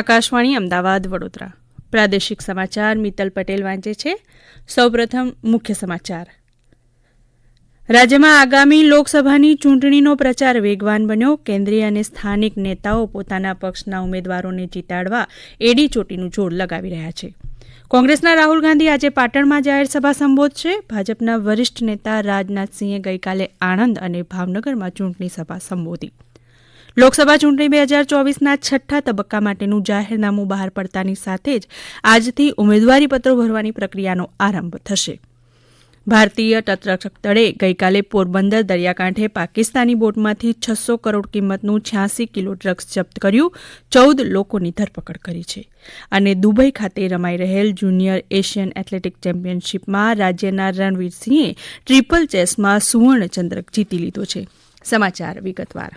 આકાશવાણી અમદાવાદ, વડોદરા. પ્રાદેશિક સમાચાર મિત્તલ પટેલ વાંચે છે. સૌપ્રથમ મુખ્ય સમાચાર. રાજ્યમાં આગામી લોકસભાની ચૂંટણીનો પ્રચાર વેગવાન બન્યો. કેન્દ્રીય અને સ્થાનિક નેતાઓ પોતાના પક્ષના ઉમેદવારોને જીતાડવા એડી ચોટીનું જોર લગાવી રહ્યા છે. કોંગ્રેસના રાહુલ ગાંધી આજે પાટણમાં જાહેર સભા સંબોધશે. ભાજપના વરિષ્ઠ નેતા રાજનાથસિંહે ગઈકાલે આણંદ અને ભાવનગરમાં ચૂંટણી સભા સંબોધી. લોકસભા ચૂંટણી બે હજાર ચોવીસના છઠ્ઠા તબક્કા માટેનું જાહેરનામું બહાર પડતાની સાથે જ આજથી ઉમેદવારીપત્રો ભરવાની પ્રક્રિયાનો આરંભ થશે. ભારતીય તટરક્ષક દળે ગઈકાલે પોરબંદર દરિયાકાંઠે પાકિસ્તાની બોટમાંથી છસો કરોડ કિંમતનું છ્યાસી કિલો ડ્રગ્સ જપ્ત કર્યું, ચૌદ લોકોની ધરપકડ કરી છે. અને દુબઈ ખાતે રમાઈ રહેલ જુનિયર એશિયન એથ્લેટિક ચેમ્પિયનશીપમાં રાજ્યના રણવીરસિંહે ટ્રિપલ ચેસમાં સુવર્ણચંદ્રક જીતી લીધો છે. સમાચાર વિગતવાર.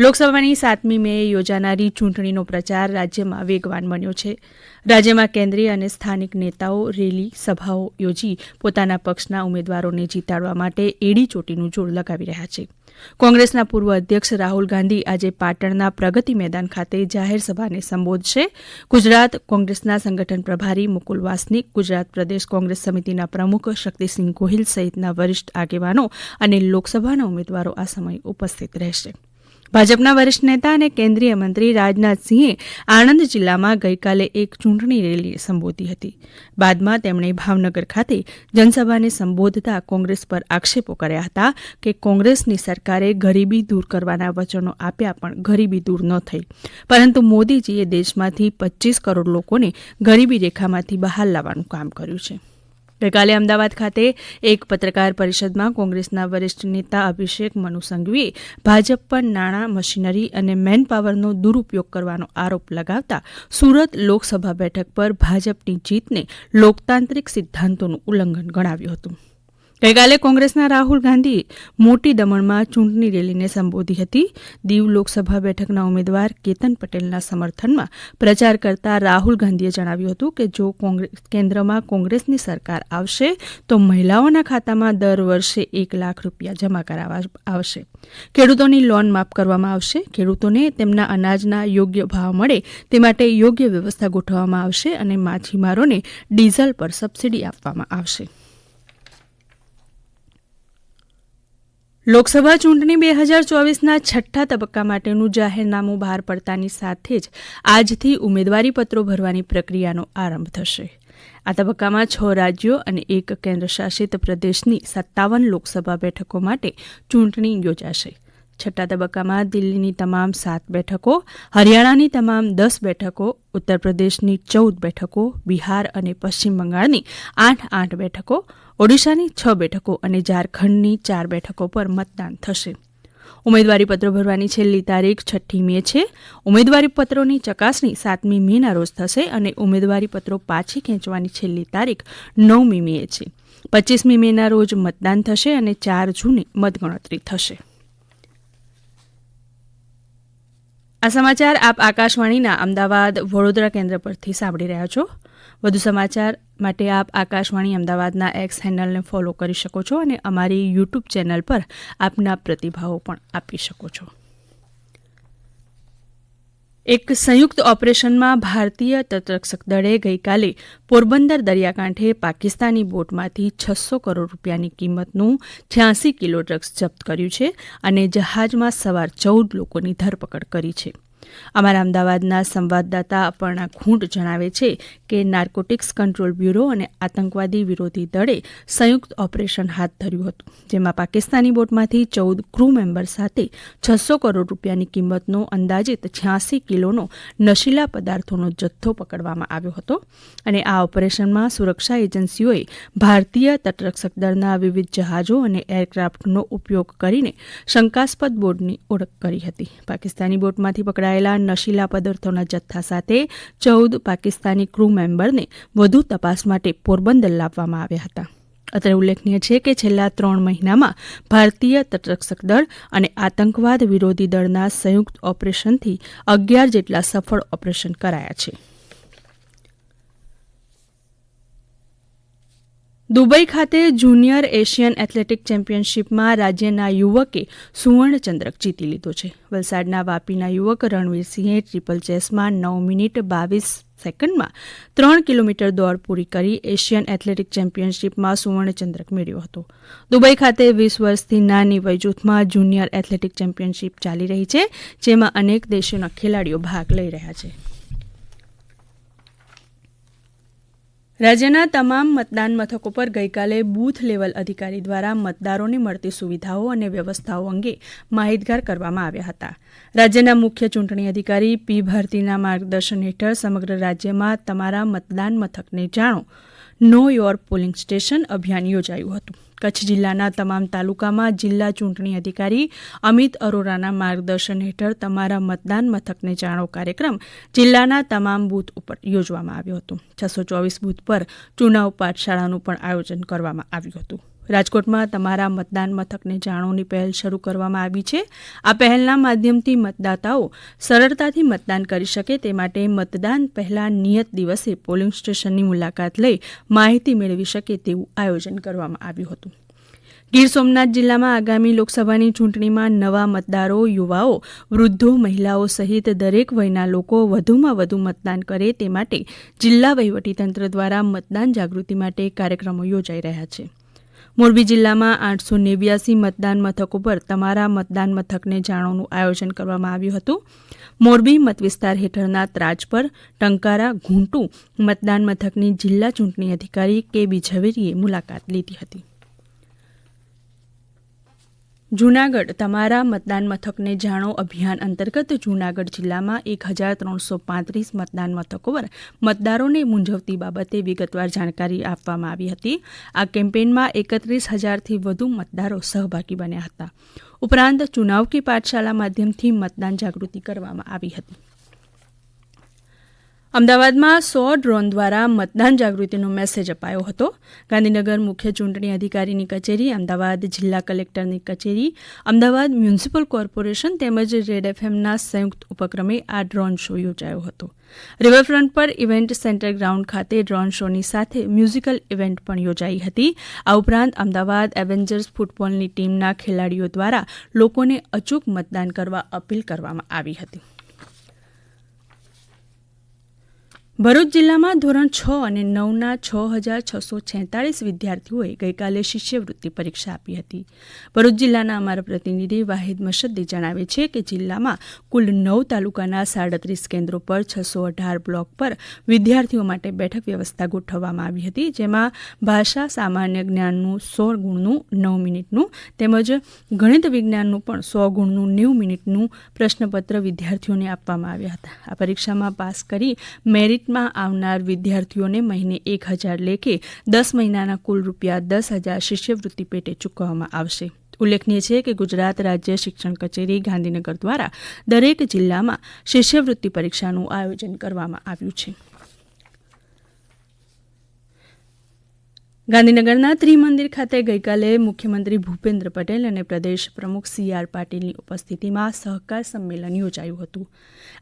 લોકસભાની સાતમી મે યોજાનારી ચૂંટણીનો પ્રચાર રાજ્યમાં વેગવાન બન્યો છે. રાજ્યમાં કેન્દ્રીય અને સ્થાનિક નેતાઓ રેલી, સભાઓ યોજી પોતાના પક્ષના ઉમેદવારોને જીતાડવા માટે એડી ચોટીનું જોર લગાવી રહ્યા છે. કોંગ્રેસના પૂર્વ અધ્યક્ષ રાહુલ ગાંધી આજે પાટણના પ્રગતિ મેદાન ખાતે જાહેર સભાને સંબોધશે. ગુજરાત કોંગ્રેસના સંગઠન પ્રભારી મુકુલ વાસનિક, ગુજરાત પ્રદેશ કોંગ્રેસ સમિતિના પ્રમુખ શક્તિસિંહ ગોહિલ સહિતના વરિષ્ઠ આગેવાનો અને લોકસભાના ઉમેદવારો આ સમયે ઉપસ્થિત રહેશે. ભાજપના વરિષ્ઠ નેતા અને કેન્દ્રીય મંત્રી રાજનાથસિંહે આણંદ જિલ્લામાં ગઈકાલે એક ચૂંટણી રેલી સંબોધી હતી. બાદમાં તેમણે ભાવનગર ખાતે જનસભાને સંબોધતા કોંગ્રેસ પર આક્ષેપો કર્યા હતા કે કોંગ્રેસની સરકારે ગરીબી દૂર કરવાના વચનો આપ્યા પણ ગરીબી દૂર ન થઈ. પરંતુ મોદીજીએ દેશમાંથી પચ્ચીસ કરોડ લોકોને ગરીબી રેખામાંથી બહાર લાવવાનું કામ કર્યું છે. ગઈકાલે અમદાવાદ ખાતે એક પત્રકાર પરિષદમાં કોંગ્રેસના વરિષ્ઠ નેતા અભિષેક મનુ સંઘવીએ ભાજપ પર નાણાં, મશીનરી અને મેનપાવરનો દુરુપયોગ કરવાનો આરોપ લગાવતા સુરત લોકસભા બેઠક પર ભાજપની જીતને લોકતાંત્રિક સિદ્ધાંતોનું ઉલ્લંઘન ગણાવ્યું હતું. ગઈકાલે કોંગ્રેસના રાહુલ ગાંધી મોટી દમણમાં ચૂંટણી રેલીને સંબોધી હતી. દીવ લોકસભા બેઠકના ઉમેદવાર કેતન પટેલના સમર્થનમાં પ્રચાર કરતા રાહુલ ગાંધીએ જણાવ્યું હતું કે જો કેન્દ્રમાં કોંગ્રેસની સરકાર આવશે, તો મહિલાઓના ખાતામાં દર વર્ષે એક લાખ રૂપિયા જમા કરાવવા આવશે. ખેડૂતોની લોન માફ કરવામાં આવશે. ખેડૂતોને તેમના અનાજના યોગ્ય ભાવ મળે તે માટે યોગ્ય વ્યવસ્થા ગોઠવવામાં આવશે અને માછીમારોને ડીઝલ પર સબસીડી આપવામાં આવશે. લોકસભા ચૂંટણી બે હજાર ચોવીસના છઠ્ઠા તબક્કા માટેનું જાહેરનામું બહાર પડતાની સાથે જ આજથી ઉમેદવારીપત્રો ભરવાની પ્રક્રિયાનો આરંભ થશે. આ તબક્કામાં છ રાજ્યો અને એક કેન્દ્રશાસિત પ્રદેશની સત્તાવન લોકસભા બેઠકો માટે ચૂંટણી યોજાશે. છઠ્ઠા તબક્કામાં દિલ્હીની તમામ સાત બેઠકો, હરિયાણાની તમામ દસ બેઠકો ઉત્તર પ્રદેશની ચૌદ બેઠકો, બિહાર અને પશ્ચિમ બંગાળની આઠ આઠ બેઠકો, ઓડિશાની છ બેઠકો અને ઝારખંડની ચાર બેઠકો પર મતદાન થશે. ઉમેદવારીપત્રો ભરવાની છેલ્લી તારીખ છઠ્ઠી મે છે. ઉમેદવારીપત્રોની ચકાસણી સાતમી મેના રોજ થશે અને ઉમેદવારીપત્રો પાછી ખેંચવાની છેલ્લી તારીખ નવમી મે છે. પચીસમી મેના રોજ મતદાન થશે અને ચાર જૂને મતગણતરી થશે. આ સમાચાર આપ આકાશવાણીના અમદાવાદ વડોદરા કેન્દ્ર પરથી સાંભળી રહ્યા છો. વધુ સમાચાર માટે આપ આકાશવાણી અમદાવાદના એક્સ હેન્ડલને ફોલો કરી શકો છો અને અમારી યુટ્યુબ ચેનલ પર આપના પ્રતિભાવો પણ આપી શકો છો. એક સંયુક્ત ઓપરેશનમાં ભારતીય તટરક્ષક દળે ગઈકાલે પોરબંદર દરિયાકાંઠે પાકિસ્તાની બોટમાંથી છસો કરોડ રૂપિયાની કિંમતનું છ્યાસી કિલો ડ્રગ્સ જપ્ત કર્યું છે અને જહાજમાં સવાર ચૌદ લોકોની ધરપકડ કરી છે. અમારા અમદાવાદના સંવાદદાતા અપર્ણા ખૂંટ જણાવે છે કે નાર્કોટિક્સ કંટ્રોલ બ્યુરો અને આતંકવાદી વિરોધી દળે સંયુક્ત ઓપરેશન હાથ ધર્યું હતું, જેમાં પાકિસ્તાની બોટમાંથી ચૌદ ક્રૂ મેમ્બર સાથે છસો કરોડ રૂપિયાની કિંમતનો અંદાજિત છ્યાસી કિલોનો નશીલા પદાર્થોનો જથ્થો પકડવામાં આવ્યો હતો અને આ ઓપરેશનમાં સુરક્ષા એજન્સીઓએ ભારતીય તટરક્ષક દળના વિવિધ જહાજો અને એરક્રાફ્ટનો ઉપયોગ કરીને શંકાસ્પદ બોટની ઓળખ કરી હતી. પાકિસ્તાની બોટમાંથી પકડાયેલા પકડાયેલા નશીલા પદાર્થોના જથ્થા સાથે ચૌદ પાકિસ્તાની ક્રૂ મેમ્બરને વધુ તપાસ માટે પોરબંદર લાવવામાં આવ્યા હતા. અત્રે ઉલ્લેખનીય છે કે છેલ્લા ત્રણ મહિનામાં ભારતીય તટરક્ષક દળ અને આતંકવાદ વિરોધી દળના સંયુક્ત ઓપરેશનથી અગિયાર જેટલા સફળ ઓપરેશન કરાયા છે. દુબઈ ખાતે જુનિયર એશિયન એથ્લેટિક ચેમ્પિયનશિપમાં રાજ્યના યુવકે સુવર્ણચંદ્રક જીતી લીધો છે. વલસાડના વાપીના યુવક રણવીરસિંહે ટ્રિપલ ચેસમાં નવ મિનિટ બાવીસ સેકન્ડમાં ત્રણ કિલોમીટર દોડ પૂરી કરી એશિયન એથ્લેટિક ચેમ્પિયનશિપમાં સુવર્ણચંદ્રક મેળવ્યો હતો. દુબઈ ખાતે વીસ વર્ષથી નાની વયજૂથમાં જુનિયર એથ્લેટિક ચેમ્પિયનશિપ ચાલી રહી છે, જેમાં અનેક દેશોના ખેલાડીઓ ભાગ લઈ રહ્યા છે. રાજ્યના તમામ મતદાન મથકો પર ગઈકાલે બૂથ લેવલ અધિકારી દ્વારા મતદારોને મળતી સુવિધાઓ અને વ્યવસ્થાઓ અંગે માહિતગાર કરવામાં આવ્યા હતા. રાજ્યના મુખ્ય ચૂંટણી અધિકારી પી ભારતીના માર્ગદર્શન હેઠળ સમગ્ર રાજ્યમાં તમારા મતદાન મથકને જાણો, નો યોર પોલિંગ સ્ટેશન અભિયાન યોજાયું હતું. કચ્છ જિલ્લાના તમામ તાલુકામાં જિલ્લા ચૂંટણી અધિકારી અમિત અરોરાના માર્ગદર્શન હેઠળ તમારા મતદાન મથકને જાણો કાર્યક્રમ જિલ્લાના તમામ બૂથ ઉપર યોજવામાં આવ્યો હતો. છસો ચોવીસ બૂથ પર ચુનાવ પાઠશાળાનું પણ આયોજન કરવામાં આવ્યું હતું. રાજકોટમાં તમારા મતદાન મથકને જાણોની પહેલ શરૂ કરવામાં આવી છે. આ પહેલના માધ્યમથી મતદાતાઓ સરળતાથી મતદાન કરી શકે તે માટે મતદાન પહેલા નિયત દિવસે પોલિંગ સ્ટેશનની મુલાકાત લઈ માહિતી મેળવી શકે તેવું આયોજન કરવામાં આવ્યું હતું. ગીર સોમનાથ જિલ્લામાં આગામી લોકસભાની ચૂંટણીમાં નવા મતદારો, યુવાઓ, વૃદ્ધો, મહિલાઓ સહિત દરેક વયના લોકો વધુમાં વધુ મતદાન કરે તે માટે જિલ્લા વહીવટીતંત્ર દ્વારા મતદાન જાગૃતિ માટે કાર્યક્રમો યોજાઈ રહ્યા છે. મોરબી જિલ્લામાં આઠસો નેવ્યાસી મતદાન મથકો પર તમારા મતદાન મથકને જાણોનું આયોજન કરવામાં આવ્યું હતું. મોરબી મતવિસ્તાર હેઠળના ત્રાજપર, ટંકારા, ઘૂંટુ મતદાન મથકની જિલ્લા ચૂંટણી અધિકારી કે બી ઝવેરીએ મુલાકાત લીધી હતી. જૂનાગઢ તમારા મતદાન મથકને જાણો અભિયાન અંતર્ગત જૂનાગઢ જિલ્લામાં એક હજાર ત્રણસો પાંત્રીસ મતદાન મથકો પર મતદારોને મૂંઝવતી બાબતે વિગતવાર જાણકારી આપવામાં આવી હતી. આ કેમ્પેનમાં એકત્રીસ હજારથી વધુ મતદારો સહભાગી બન્યા હતા. ઉપરાંત ચુનાવ કી પાઠશાળા માધ્યમથી મતદાન જાગૃતિ કરવામાં આવી હતી. અમદાવાદમાં સો ડ્રોન દ્વારા મતદાન જાગૃતિનો મેસેજ અપાયો હતો. ગાંધીનગર મુખ્ય ચૂંટણી અધિકારીની કચેરી, અમદાવાદ જિલ્લા કલેક્ટરની કચેરી, અમદાવાદ મ્યુનિસિપલ કોર્પોરેશન તેમજ રેડ એફએમના સંયુક્ત ઉપક્રમે આ ડ્રોન શો યોજાયો હતો. રિવરફ્રન્ટ પર ઇવેન્ટ સેન્ટર ગ્રાઉન્ડ ખાતે ડ્રોન શોની સાથે મ્યુઝિકલ ઇવેન્ટ પણ યોજાઈ હતી. આ ઉપરાંત અમદાવાદ એવેન્જર્સ ફૂટબોલની ટીમના ખેલાડીઓ દ્વારા લોકોને અચૂક મતદાન કરવા અપીલ કરવામાં આવી હતી. ભરૂચ જિલ્લામાં ધોરણ છ અને નવના છ હજાર છસો છેતાળીસ વિદ્યાર્થીઓએ ગઈકાલે શિષ્યવૃત્તિ પરીક્ષા આપી હતી. ભરૂચ જિલ્લાના અમારા પ્રતિનિધિ વાહિદ મશદ્દી જણાવે છે કે જિલ્લામાં કુલ નવ તાલુકાના સાડત્રીસ કેન્દ્રો પર છસો અઢાર બ્લોક પર વિદ્યાર્થીઓ માટે બેઠક વ્યવસ્થા ગોઠવવામાં આવી હતી, જેમાં ભાષા, સામાન્ય જ્ઞાનનું સો ગુણનું નવ મિનિટનું તેમજ ગણિત વિજ્ઞાનનું પણ સો ગુણનું નેવું મિનિટનું પ્રશ્નપત્ર વિદ્યાર્થીઓને આપવામાં આવ્યા હતા. આ પરીક્ષામાં પાસ કરી મેરિટ માં આવનાર વિદ્યાર્થીઓને મહિને એક હજાર લેખે દસ મહિનાના કુલ રૂપિયા દસ હજાર શિષ્યવૃત્તિ પેટે ચૂકવવામાં આવશે. ઉલ્લેખનીય છે કે ગુજરાત રાજ્ય શિક્ષણ કચેરી ગાંધીનગર દ્વારા દરેક જિલ્લામાં શિષ્યવૃત્તિ પરીક્ષાનું આયોજન કરવામાં આવ્યું છે. ગાંધીનગરના ત્રિમંદિર ખાતે ગઈકાલે મુખ્યમંત્રી ભૂપેન્દ્ર પટેલ અને પ્રદેશ પ્રમુખ સી આર પાટીલની ઉપસ્થિતિમાં સહકાર સંમેલન યોજાયું હતું.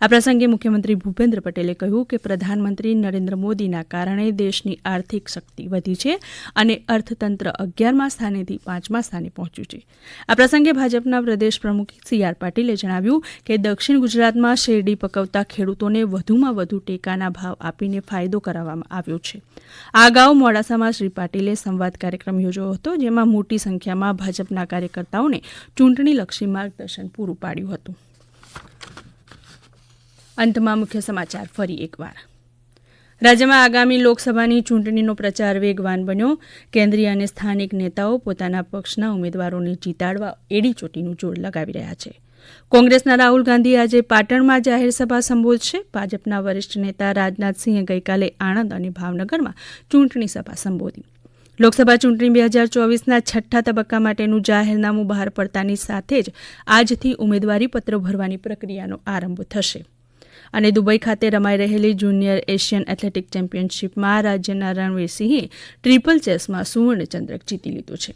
આ પ્રસંગે મુખ્યમંત્રી ભૂપેન્દ્ર પટેલે કહ્યું કે પ્રધાનમંત્રી નરેન્દ્ર મોદીના કારણે દેશની આર્થિક શક્તિ વધી છે અને અર્થતંત્ર અગિયારમા સ્થાનેથી પાંચમા સ્થાને પહોંચ્યું છે. આ પ્રસંગે ભાજપના પ્રદેશ પ્રમુખ સી આર પાટીલે જણાવ્યું કે દક્ષિણ ગુજરાતમાં શેરડી પકવતા ખેડૂતોને વધુમાં વધુ ટેકાના ભાવ આપીને ફાયદો કરાવવામાં આવ્યો છે. આ અગાઉ મોડાસામાં શ્રી પાટીલ પાટીલે સંવાદ કાર્યક્રમ યોજ્યો હતો, જેમાં મોટી સંખ્યામાં ભાજપના કાર્યકર્તાઓને ચૂંટણીલક્ષી માર્ગદર્શન પૂરું પાડ્યું હતું. અંતમાં મુખ્ય સમાચાર ફરી એકવાર. રાજ્યમાં આગામી લોકસભાની ચૂંટણીનો પ્રચાર વેગવાન બન્યો. કેન્દ્રીય અને સ્થાનિક નેતાઓ પોતાના પક્ષના ઉમેદવારોને જીતાડવા એડી ચોટીનું જોર લગાવી રહ્યા છે. કોંગ્રેસના રાહુલ ગાંધી આજે પાટણમાં જાહેર સભા સંબોધશે. ભાજપના વરિષ્ઠ નેતા રાજનાથસિંહે ગઈકાલે આણંદ અને ભાવનગરમાં ચૂંટણી સભા સંબોધી. લોકસભા ચૂંટણી બે હજાર ચોવીસના છઠ્ઠા તબક્કા માટેનું જાહેરનામું બહાર પડતાની સાથે જ આજથી ઉમેદવારી પત્ર ભરવાની પ્રક્રિયાનો આરંભ થશે. અને દુબઈ ખાતે રમાઈ રહેલી જુનિયર એશિયન એથ્લેટિક ચેમ્પિયનશીપમાં રાજ્યના રણવીરસિંહે ટ્રિપલ ચેસમાં સુવર્ણચંદ્રક જીતી લીધો છે.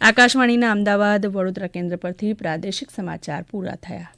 આકાશવાણીના અમદાવાદ વડોદરા કેન્દ્ર પરથી પ્રાદેશિક સમાચાર પૂરા થયા.